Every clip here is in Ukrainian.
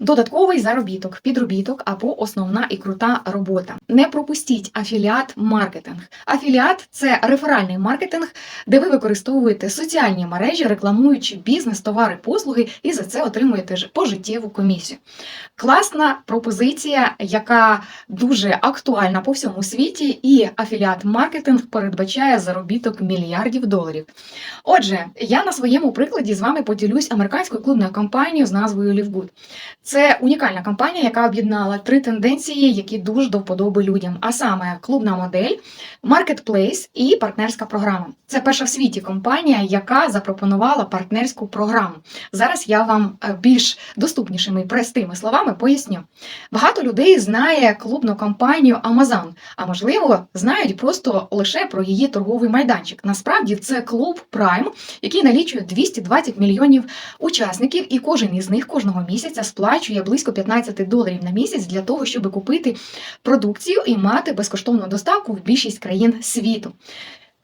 Додатковий заробіток, підробіток або основна і крута робота. Не пропустіть афіліат маркетинг. Афіліат це реферальний маркетинг, де ви використовуєте соціальні мережі, рекламуючи бізнес, товари, послуги, і за це отримуєте пожиттєву комісію. Класна пропозиція, яка дуже актуальна по всьому світі, і афіліат маркетинг передбачає заробіток мільярдів доларів. Отже, я на своєму прикладі з вами поділюсь американською клубною компанією з назвою LiveGood. Це унікальна компанія, яка об'єднала три тенденції, які дуже до вподоби людям. А саме клубна модель, маркетплейс і партнерська програма. Це перша в світі компанія, яка запропонувала партнерську програму. Зараз я вам е, більш доступнішими і простими словами поясню. Багато людей знає клубну компанію Amazon, а можливо, знають просто лише про її торговий майданчик. Насправді це клуб Prime, який налічує 220 мільйонів учасників, і кожен із них кожного місяця сплачує близько 15 доларів на місяць для того, щоб купити продукцію і мати безкоштовну доставку в більшість країн світу.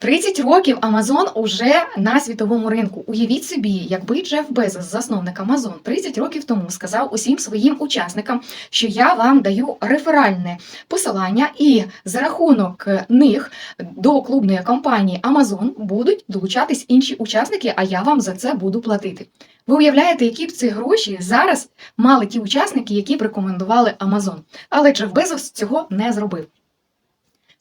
30 років Amazon уже на світовому ринку. Уявіть собі, якби Джеф Безос, засновник Amazon, 30 років тому сказав усім своїм учасникам, що я вам даю реферальне посилання, і за рахунок них до клубної компанії Amazon будуть долучатись інші учасники, а я вам за це буду платити. Ви уявляєте, які б ці гроші зараз мали ті учасники, які б рекомендували Amazon. Але Джеф Безос цього не зробив.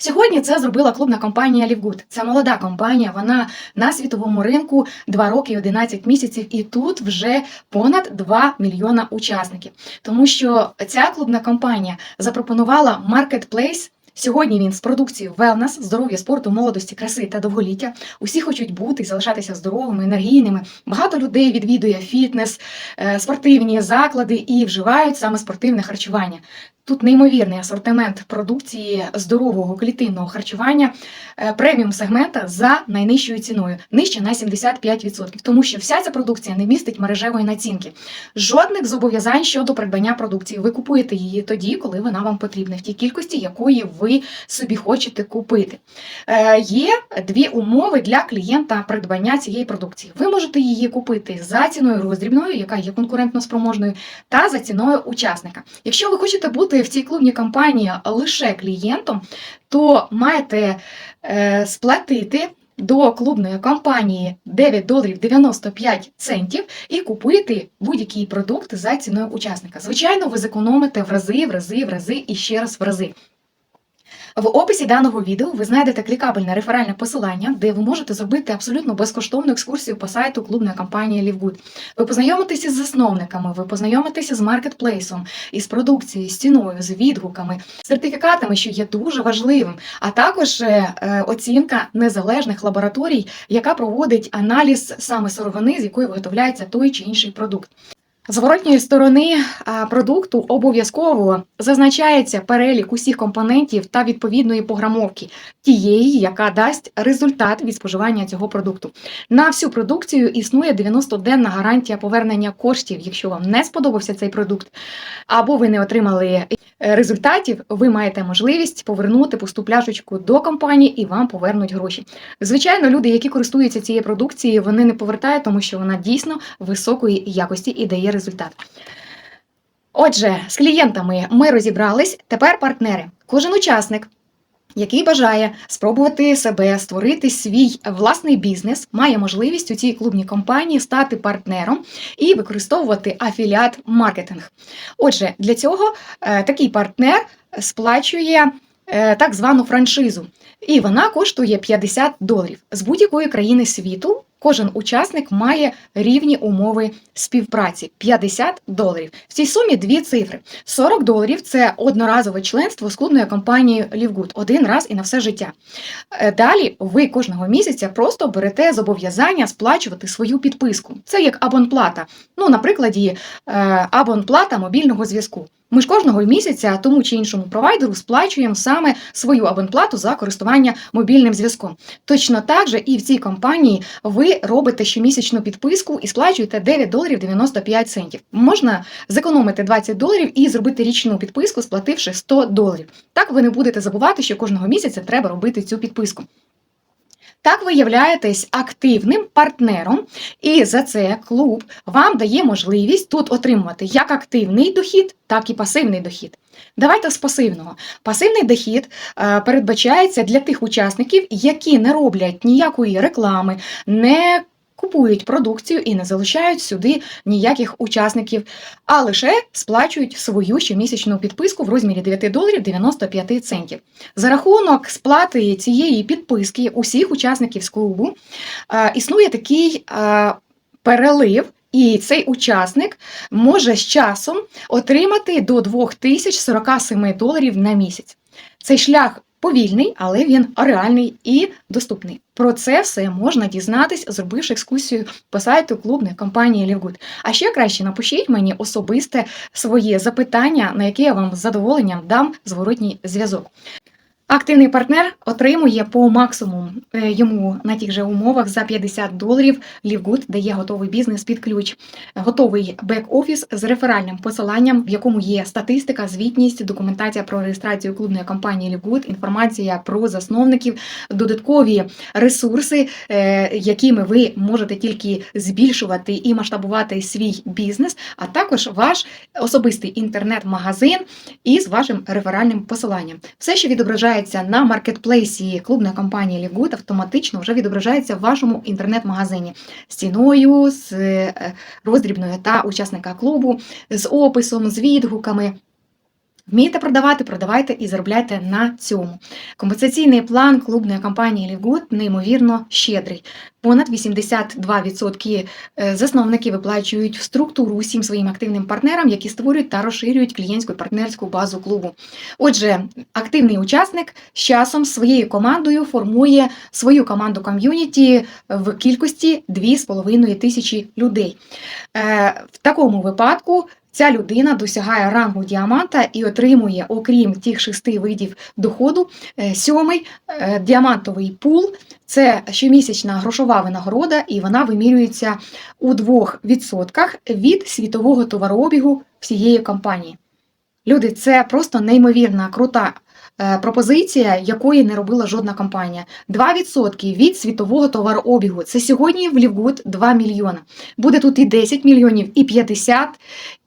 Сьогодні це зробила клубна компанія LiveGood. Це молода компанія, вона на світовому ринку 2 роки і 11 місяців, і тут вже понад 2 мільйона учасників. Тому що ця клубна компанія запропонувала маркетплейс. Сьогодні він з продукції wellness, здоров'я, спорту, молодості, краси та довголіття. Усі хочуть бути і залишатися здоровими, енергійними. Багато людей відвідує фітнес, е, спортивні заклади і вживають саме спортивне харчування. Тут неймовірний асортимент продукції здорового клітинного харчування е, преміум сегмента за найнижчою ціною, нижче на 75%, тому що вся ця продукція не містить мережевої націнки. Жодних зобов'язань щодо придбання продукції. Ви купуєте її тоді, коли вона вам потрібна, в тій кількості, якої ви собі хочете купити. Е, Є дві умови для клієнта придбання цієї продукції. Ви можете її купити за ціною роздрібною, яка є конкурентно спроможною, та за ціною учасника. Якщо ви хочете бути в цій клубній компанії лише клієнтом, то маєте е, сплатити. До клубної компанії 9 доларів 95 центів і купуєте будь-який продукт за ціною учасника. Звичайно, ви зекономите в рази, в рази, в рази і ще раз в рази. В описі даного відео ви знайдете клікабельне реферальне посилання, де ви можете зробити абсолютно безкоштовну екскурсію по сайту клубної компанії LiveGood. Ви познайомитеся з засновниками, ви познайомитеся з маркетплейсом, із продукцією, з ціною, з відгуками, сертифікатами, що є дуже важливим, а також е, е, оцінка незалежних лабораторій, яка проводить аналіз саме сировини, з якої виготовляється той чи інший продукт. З воротньої сторони продукту обов'язково зазначається перелік усіх компонентів та відповідної програмовки, тієї, яка дасть результат від споживання цього продукту. На всю продукцію існує 90-денна гарантія повернення коштів, якщо вам не сподобався цей продукт, або ви не отримали результатів, ви маєте можливість повернути пусту пляшечку до компанії і вам повернуть гроші. Звичайно, люди, які користуються цією продукцією, вони не повертають, тому що вона дійсно високої якості і дає результат. Отже, з клієнтами ми розібрались. Тепер партнери. Кожен учасник. Який бажає спробувати себе створити свій власний бізнес, має можливість у цій клубній компанії стати партнером і використовувати афіліат маркетинг. Отже, для цього е, такий партнер сплачує е, так звану франшизу, і вона коштує 50 доларів з будь-якої країни світу. Кожен учасник має рівні умови співпраці 50 доларів. В цій сумі дві цифри: 40 доларів це одноразове членство з клубною компанією LiveGood. один раз і на все життя. Е, Далі ви кожного місяця просто берете зобов'язання сплачувати свою підписку. Це як абонплата. Ну, на прикладі е, абонплата мобільного зв'язку. Ми ж кожного місяця тому чи іншому провайдеру сплачуємо саме свою абонплату за користування мобільним зв'язком. Точно так же і в цій компанії ви робите щомісячну підписку і сплачуєте 9 доларів 95 центів. Можна зекономити 20 доларів і зробити річну підписку, сплативши 100 доларів. Так ви не будете забувати, що кожного місяця треба робити цю підписку. Так ви являєтесь активним партнером, і за це клуб вам дає можливість тут отримувати як активний дохід, так і пасивний дохід. Давайте з пасивного. Пасивний дохід е, передбачається для тих учасників, які не роблять ніякої реклами, не купують продукцію і не залучають сюди ніяких учасників, а лише сплачують свою щомісячну підписку в розмірі 9 доларів 95 центів. За рахунок сплати цієї підписки усіх учасників з клубу е, існує такий е, перелив. І цей учасник може з часом отримати до 2047 доларів на місяць. Цей шлях повільний, але він реальний і доступний. Про це все можна дізнатись, зробивши екскурсію по сайту клубної компанії Лівгуд. А ще краще напишіть мені особисте своє запитання, на яке я вам з задоволенням дам зворотній зв'язок. Активний партнер отримує по максимуму е, йому на тих же умовах за 50 доларів. Лівгуд дає готовий бізнес під ключ, готовий бек-офіс з реферальним посиланням, в якому є статистика, звітність, документація про реєстрацію клубної компанії Лівгуд, інформація про засновників, додаткові ресурси, е, якими ви можете тільки збільшувати і масштабувати свій бізнес, а також ваш особистий інтернет-магазин із вашим реферальним посиланням. Все, що відображається на маркетплейсі клубної компанії Лігут автоматично вже відображається в вашому інтернет-магазині з ціною, з е, роздрібною та учасника клубу, з описом, з відгуками. Вмієте продавати, продавайте і заробляйте на цьому. Компенсаційний план клубної компанії Лівгуд неймовірно щедрий. Понад 82% е, засновники виплачують в структуру усім своїм активним партнерам, які створюють та розширюють клієнтську і партнерську базу клубу. Отже, активний учасник з часом своєю командою формує свою команду ком'юніті в кількості 2,5 тисячі людей. Е, В такому випадку ця людина досягає рангу діаманта і отримує, окрім тих шести видів доходу, е, сьомий е, діамантовий пул. Це щомісячна грошова винагорода, і вона вимірюється у 2% від світового товарообігу всієї компанії. Люди, це просто неймовірна крута е, пропозиція, якої не робила жодна компанія. 2% від світового товарообігу. Це сьогодні в Лівгуд 2 мільйона. Буде тут і 10 мільйонів, і 50,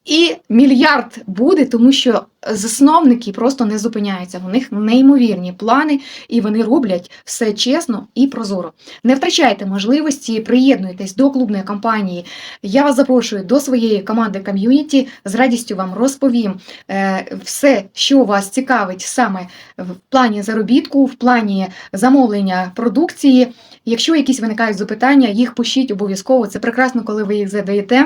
і мільярд буде, тому що засновники просто не зупиняються. У них неймовірні плани, і вони роблять все чесно і прозоро. Не втрачайте можливості, приєднуйтесь до клубної кампанії. Я вас запрошую до своєї команди ком'юніті. З радістю вам розповім е, все, що вас цікавить саме в плані заробітку, в плані замовлення продукції. Якщо якісь виникають запитання, їх пишіть обов'язково. Це прекрасно, коли ви їх задаєте.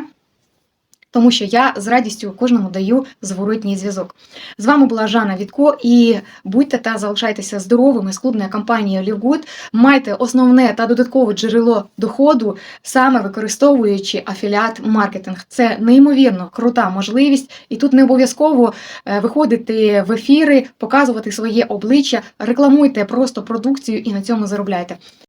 Тому що я з радістю кожному даю зворотній зв'язок. З вами була Жанна Вітко, і будьте та залишайтеся здоровими з клубною компанією Лівгуд. Майте основне та додаткове джерело доходу, саме використовуючи афіліат маркетинг. Це неймовірно крута можливість, і тут не обов'язково е, виходити в ефіри, показувати своє обличчя, рекламуйте просто продукцію і на цьому заробляйте.